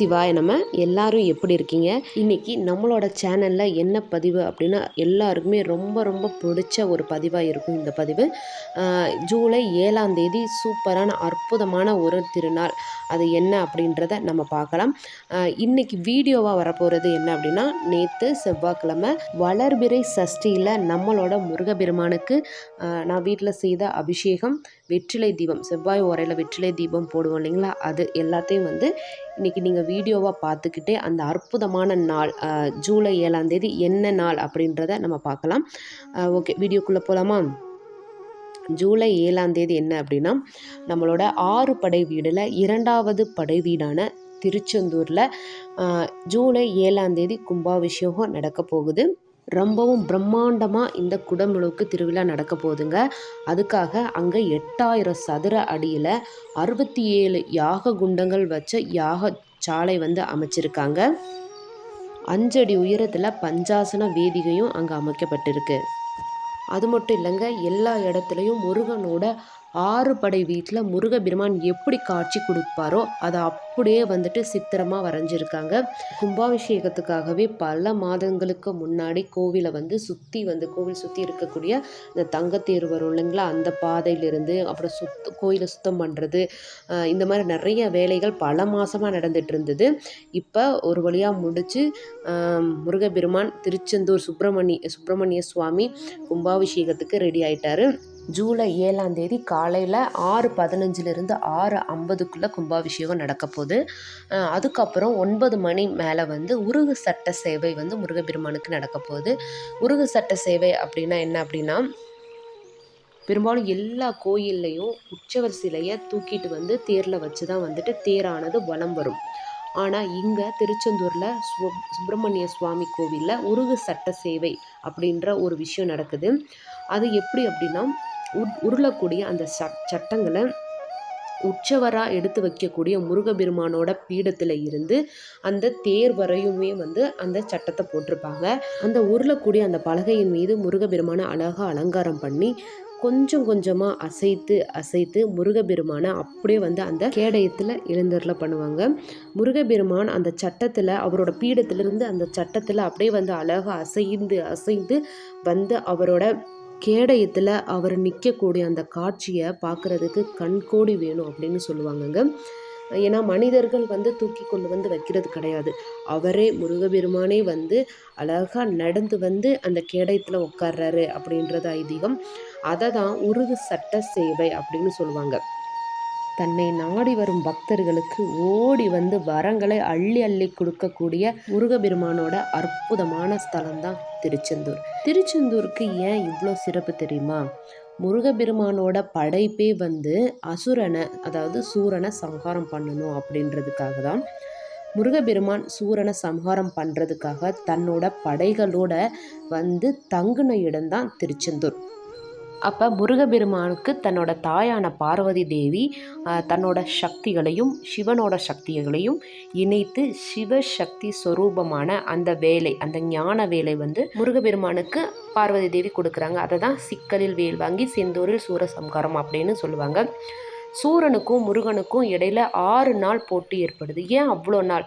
சிவாய நம்ம எல்லாரும் எப்படி இருக்கீங்க? இன்னைக்கு நம்மளோட சேனலில் என்ன பதிவு அப்படின்னா எல்லாருக்குமே ரொம்ப ரொம்ப பிடிச்ச ஒரு பதிவாக இருக்கும் இந்த பதிவு. ஜூலை ஏழாம் தேதி சூப்பரான அற்புதமான ஒரு திருநாள். அது என்ன அப்படின்றத நம்ம பார்க்கலாம். இன்னைக்கு வீடியோவாக வரப்போகிறது என்ன அப்படின்னா நேற்று செவ்வாய்க்கிழமை வளர்பிறை சஷ்டியில் நம்மளோட முருகபெருமானுக்கு நான் வீட்டில் செய்த அபிஷேகம் வெற்றிலை தீபம் செவ்வாய் உரையில் வெற்றிலை தீபம் போடுவோம் இல்லைங்களா? அது எல்லாத்தையும் வந்து இன்றைக்கி நீங்கள் வீடியோவாக பார்த்துக்கிட்டே அந்த அற்புதமான நாள் ஜூலை ஏழாம் தேதி என்ன நாள் அப்படின்றத நம்ம பார்க்கலாம். ஓகே வீடியோக்குள்ளே போகலாமா ஜூலை ஏழாம் தேதி என்ன அப்படின்னா நம்மளோட ஆறு படை வீடில் இரண்டாவது படை வீடான திருச்செந்தூரில் ஜூலை ஏழாம் தேதி கும்பாபிஷேகம் நடக்க போகுது. ரொம்பவும் பிரம்மாண்டமாக இந்த குடமுழுக்கு திருவிழா நடக்க போகுதுங்க. அதுக்காக அங்கே எட்டாயிரம் சதுர அடியில் அறுபத்தி ஏழு யாக குண்டங்கள் வச்ச யாக சாலை வந்து அமைச்சிருக்காங்க. அஞ்சடி உயரத்தில் பஞ்சாசன வேதிகையும் அங்கே அமைக்கப்பட்டிருக்கு. அது மட்டும் இல்லைங்க எல்லா இடத்துலையும் முருகனோட ஆறு படை வீட்டில் முருகபெருமான் எப்படி காட்சி கொடுப்பாரோ அதை அப்படியே வந்துட்டு சித்திரமாக வரைஞ்சிருக்காங்க. கும்பாபிஷேகத்துக்காகவே பல மாதங்களுக்கு முன்னாடி கோவிலை வந்து சுற்றி வந்து கோவில் சுற்றி இருக்கக்கூடிய இந்த தங்கத்தேர் வரும் இல்லைங்களா? அந்த பாதையிலிருந்து அப்புறம் சுத்த கோயிலை சுத்தம் பண்ணுறது இந்த மாதிரி நிறைய வேலைகள் பல மாதமாக நடந்துட்டு இருந்தது. இப்போ ஒரு வழியாக முடித்து முருகபெருமான் திருச்செந்தூர் சுப்பிரமணிய சுப்பிரமணிய சுவாமி கும்பாபிஷேகத்துக்கு ரெடி ஆயிட்டாரு. ஜூலை ஏழாம் தேதி காலையில் ஆறு பதினஞ்சுலேருந்து ஆறு ஐம்பதுக்குள்ளே கும்பாபிஷேகம் நடக்க போகுது. அதுக்கப்புறம் ஒன்பது மணி மேலே வந்து உருகு சட்ட சேவை வந்து முருகப்பெருமானுக்கு நடக்க போகுது. உருகு சட்ட சேவை அப்படின்னா என்ன அப்படின்னா பெரும்பாலும் எல்லா கோயில்லையும் உற்சவர் சிலையை தூக்கிட்டு வந்து தேரில் வச்சு தான் வந்துட்டு தேரானது வலம் வரும். ஆனால் இங்கே திருச்செந்தூரில் சு சுப்பிரமணிய சுவாமி கோவிலில் உருகு சட்ட சேவை அப்படின்ற ஒரு விஷயம் நடக்குது. அது எப்படி அப்படின்னா உ உருளக்கூடிய அந்த ச சட்டங்களை உற்சவராக எடுத்து வைக்கக்கூடிய முருகபெருமானோட பீடத்தில் இருந்து அந்த தேர் வரையுமே வந்து அந்த சட்டத்தை போட்டிருப்பாங்க. அந்த உருளக்கூடிய அந்த பலகையின் மீது முருகபெருமானை அழகாக அலங்காரம் பண்ணி கொஞ்சம் கொஞ்சமாக அசைத்து அசைத்து முருகபெருமானை அப்படியே வந்து அந்த கேடயத்தில் எழுந்தருள பண்ணுவாங்க. முருகபெருமான் அந்த சட்டத்தில் அவரோட பீடத்திலிருந்து அந்த சட்டத்தில் அப்படியே வந்து அழகாக அசைந்து அசைந்து வந்து அவரோட கேடயத்தில் அவர் நிற்கக்கூடிய அந்த காட்சியை பார்க்குறதுக்கு கண்கோடி வேணும் அப்படின்னு சொல்லுவாங்கங்க. ஏன்னா மனிதர்கள் வந்து தூக்கி கொண்டு வந்து வைக்கிறது கிடையாது. அவரே முருகபெருமானே வந்து அழகாக நடந்து வந்து அந்த கேடயத்தில் உட்கார்றாரு அப்படின்றது ஐதீகம். அதை தான் உருது சட்ட சேவை அப்படின்னு சொல்லுவாங்க. தன்னை நாடி வரும் பக்தர்களுக்கு ஓடி வந்து வரங்களை அள்ளி அள்ளி கொடுக்கக்கூடிய முருகபெருமானோட அற்புதமான ஸ்தலம் தான் திருச்செந்தூர். திருச்செந்தூருக்கு ஏன் இவ்வளோ சிறப்பு தெரியுமா? முருகபெருமானோட படைப்பே வந்து அசுரனை அதாவது சூரனை சம்ஹாரம் பண்ணணும் அப்படின்றதுக்காக தான் முருகபெருமான் சூரனை சம்ஹாரம் பண்ணுறதுக்காக தன்னோட படைகளோட வந்து தங்குன இடம்தான் திருச்செந்தூர். அப்போ முருகபெருமானுக்கு தன்னோட தாயான பார்வதி தேவி தன்னோட சக்திகளையும் சிவனோட சக்திகளையும் இணைத்து சிவசக்தி சொரூபமான அந்த வேலை அந்த ஞான வேலை வந்து முருகபெருமானுக்கு பார்வதி தேவி கொடுக்குறாங்க. அதை தான் சிக்கலில் வேல் வாங்கி செந்தூரில் சூரசம்காரம் அப்படின்னு சொல்லுவாங்க. சூரனுக்கும் முருகனுக்கும் இடையில ஆறு நாள் போட்டி ஏற்படுது. ஏன் அவ்வளோ நாள்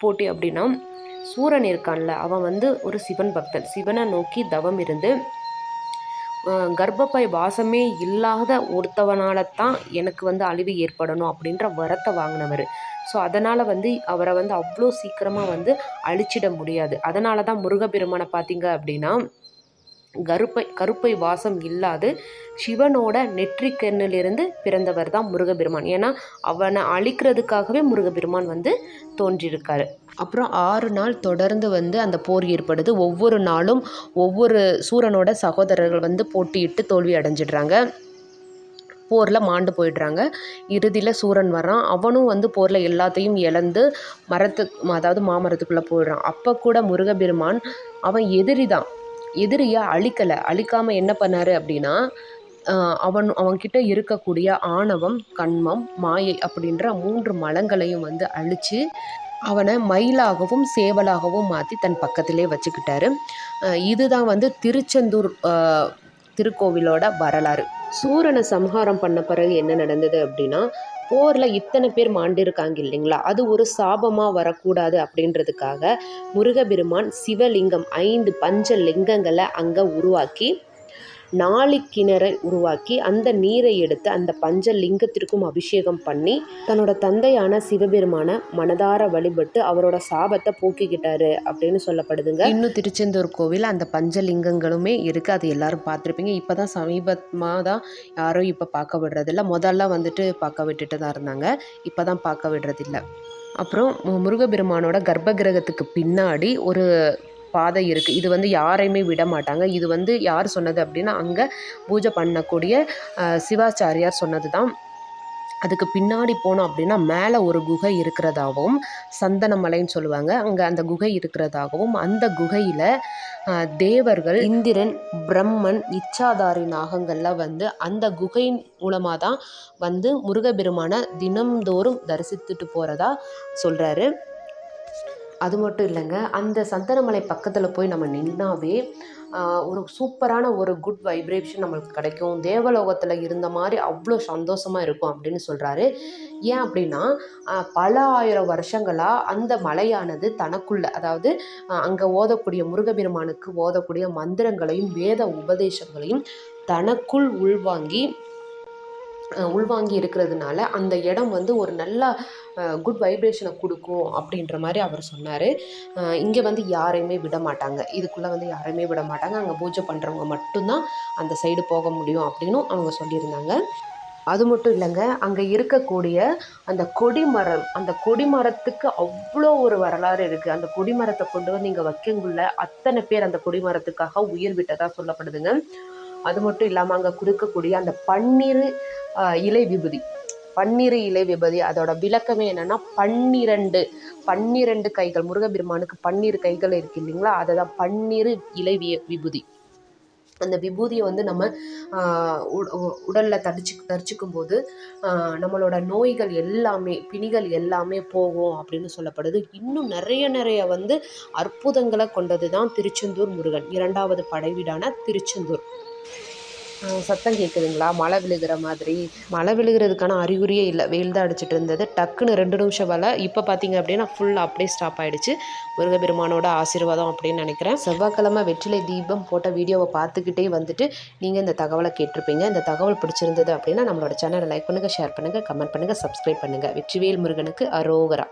போட்டி அப்படின்னா சூரன் இருக்கான்ல அவன் வந்து ஒரு சிவன் பக்தன். சிவனை நோக்கி தவம் இருந்து கர்ப்பப்பை வாசமே இல்லாத ஒருத்தவனால தான் எனக்கு வந்து அழிவு ஏற்படணும் அப்படின்ற வரத்தை வாங்கினவர். ஸோ அதனால் வந்து அவரை வந்து அவ்வளோ சீக்கிரமாக வந்து அழிச்சிட முடியாது. அதனால தான் முருகப்பெருமானை பார்த்தீங்க அப்படின்னா கருப்பை கருப்பை வாசம் இல்லாது சிவனோட நெற்றிக்கண்ணிலிருந்து பிறந்தவர் தான் முருகபெருமான் ஏன்னா அவனை அழிக்கிறதுக்காகவே முருகபெருமான் வந்து தோன்றியிருக்காரு அப்புறம் ஆறு நாள் தொடர்ந்து வந்து அந்த போர் ஏற்படுது. ஒவ்வொரு நாளும் ஒவ்வொரு சூரனோட சகோதரர்கள் வந்து போட்டியிட்டு தோல்வி அடைஞ்சிடுறாங்க. போரில் மாண்டு போயிடுறாங்க. இறுதியில் சூரன் வர்றான். அவனும் வந்து போரில் எல்லாத்தையும் இழந்து மரத்து அதாவது மாமரத்துக்குள்ளே போயிடுறான். அப்போ கூட முருகபெருமான் அவன் எதிரி தான் எதிரியை அழிக்கலை. அழிக்காமல் என்ன பண்ணாரு அப்படின்னா அவன் அவன்கிட்ட இருக்கக்கூடிய ஆணவம் கண்மம் மாயை அப்படின்ற மூன்று மலங்களையும் வந்து அழித்து அவனை மயிலாகவும் சேவலாகவும் மாற்றி தன் பக்கத்திலே வச்சுக்கிட்டாரு. இதுதான் வந்து திருச்செந்தூர் திருக்கோவிலோட வரலாறு. சூரனை சம்ஹாரம் பண்ண பிறகு என்ன நடந்தது அப்படின்னா போரில் இத்தனை பேர் மாண்டிருக்காங்க இல்லைங்களா? அது ஒரு சாபமாக வரக்கூடாது அப்படின்றதுக்காக முருகபெருமான் சிவலிங்கம் ஐந்து பஞ்ச லிங்கங்களை அங்கே உருவாக்கி நாலு கிணறை உருவாக்கி அந்த நீரை எடுத்து அந்த பஞ்ச லிங்கத்திற்கும் அபிஷேகம் பண்ணி தன்னோட தந்தையான சிவபெருமான மனதார வழிபட்டு அவரோட சாபத்தை போக்கிக்கிட்டாரு அப்படின்னு சொல்லப்படுதுங்க. இன்னும் திருச்செந்தூர் கோவில் அந்த பஞ்சலிங்கங்களுமே இருக்குது அது எல்லாரும் பார்த்துருப்பீங்க. இப்போ தான் சமீபமாக தான் யாரும் இப்போ பார்க்க விடுறதில்ல. முதல்ல வந்துட்டு பார்க்க விட்டுட்டு தான் இருந்தாங்க. இப்போ தான் பார்க்க விடுறதில்ல. அப்புறம் முருகபெருமானோட கர்ப்ப கிரகத்துக்கு பின்னாடி ஒரு பாதை இருக்குது இது வந்து யாரையுமே விட மாட்டாங்க. இது வந்து யார் சொன்னது அப்படின்னா அங்கே பூஜை பண்ணக்கூடிய சிவாச்சாரியார் சொன்னது தான் அதுக்கு பின்னாடி போனோம் அப்படின்னா மேலே ஒரு குகை இருக்கிறதாகவும் சந்தனமலைன்னு சொல்லுவாங்க. அங்கே அந்த குகை இருக்கிறதாகவும் அந்த குகையில் தேவர்கள் இந்திரன் பிரம்மன் இச்சாதாரி நாகங்கள்லாம் வந்து அந்த குகை மூலமாக தான் வந்து முருகபெருமான தினம்தோறும் தரிசித்துட்டு போகிறதா சொல்கிறாரு அது மட்டும் இல்லைங்க அந்த சந்தனமலை பக்கத்தில் போய் நம்ம நின்னாவே ஒரு சூப்பரான ஒரு குட் வைப்ரேஷன் நம்மளுக்கு கிடைக்கும். தேவலோகத்தில் இருந்த மாதிரி அவ்வளோ சந்தோஷமாக இருக்கும் அப்படின்னு சொல்கிறாரு ஏன் அப்படின்னா பல ஆயிரம் வருஷங்களாக அந்த மலையானது தனக்குள்ள அதாவது அங்கே ஓதக்கூடிய முருகபெருமானுக்கு ஓதக்கூடிய மந்திரங்களையும் வேத உபதேசங்களையும் தனக்குள் உள்வாங்கி உள்வாங்கி இருக்கிறதுனால அந்த இடம் வந்து ஒரு நல்ல குட் வைப்ரேஷனை கொடுக்கும் அப்படின்ற மாதிரி அவர் சொன்னார். இங்கே வந்து யாரையுமே விட மாட்டாங்க. இதுக்குள்ளே வந்து யாரையுமே விட மாட்டாங்க. அங்கே பூஜை பண்ணுறவங்க மட்டும்தான் அந்த சைடு போக முடியும் அப்படின்னும் அவங்க சொல்லியிருந்தாங்க. அது மட்டும் இல்லைங்க அங்கே இருக்கக்கூடிய அந்த கொடிமரம் அந்த கொடிமரத்துக்கு அவ்வளோ ஒரு வரலாறு இருக்குது அந்த கொடிமரத்தை கொண்டு வந்து இங்கே வைக்கங்குள்ள அத்தனை பேர் அந்த கொடிமரத்துக்காக உயிர் விட்டதாக சொல்லப்படுதுங்க. அது மட்டும் இல்லாமல் அங்கே கொடுக்கக்கூடிய அந்த பன்னீர் இலை விபூதி. பன்னிரு இலை விபதி. அதோட விளக்கமே என்னென்னா பன்னிரண்டு பன்னிரண்டு கைகள். முருகபெருமானுக்கு பன்னிரு கைகள் இருக்கு இல்லைங்களா? அதை தான் பன்னிரு இலை விபூதி. அந்த விபூதியை வந்து நம்ம உடலில் தடிச்சு தரிச்சிக்கும் போது நம்மளோட நோய்கள் எல்லாமே பிணிகள் எல்லாமே போகும் அப்படின்னு சொல்லப்படுது. இன்னும் நிறைய நிறைய வந்து அற்புதங்களை கொண்டது தான் திருச்செந்தூர் முருகன். இரண்டாவது படைவீடான திருச்செந்தூர். சத்தம் கேட்குதுங்களா மழை விழுகிற மாதிரி. மழை விழுகிறதுக்கான அறிகுறியே இல்லை. வெயில் தான் அடிச்சிட்டு இருந்தது. டக்குன்னு ரெண்டு நிமிஷம் வேலை. இப்போ பார்த்தீங்க அப்படின்னா ஃபுல்லாக அப்படியே ஸ்டாப் ஆகிடுச்சு முருகபெருமானோட ஆசீர்வாதம் அப்படின்னு நினைக்கிறேன். செவ்வாய்க்கிழமை வெற்றிலை தீபம் போட்ட வீடியோவை பார்த்துக்கிட்டே வந்துட்டு நீங்கள் இந்த தகவலை கேட்டிருப்பீங்க. இந்த தகவல் பிடிச்சிருந்தது அப்படின்னா நம்மளோட சேனலை லைக் பண்ணுங்கள் ஷேர் பண்ணுங்கள் கமெண்ட் பண்ணுங்கள் சப்ஸ்கிரைப் பண்ணுங்கள் வெற்றிவேல் முருகனுக்கு அரோகரா.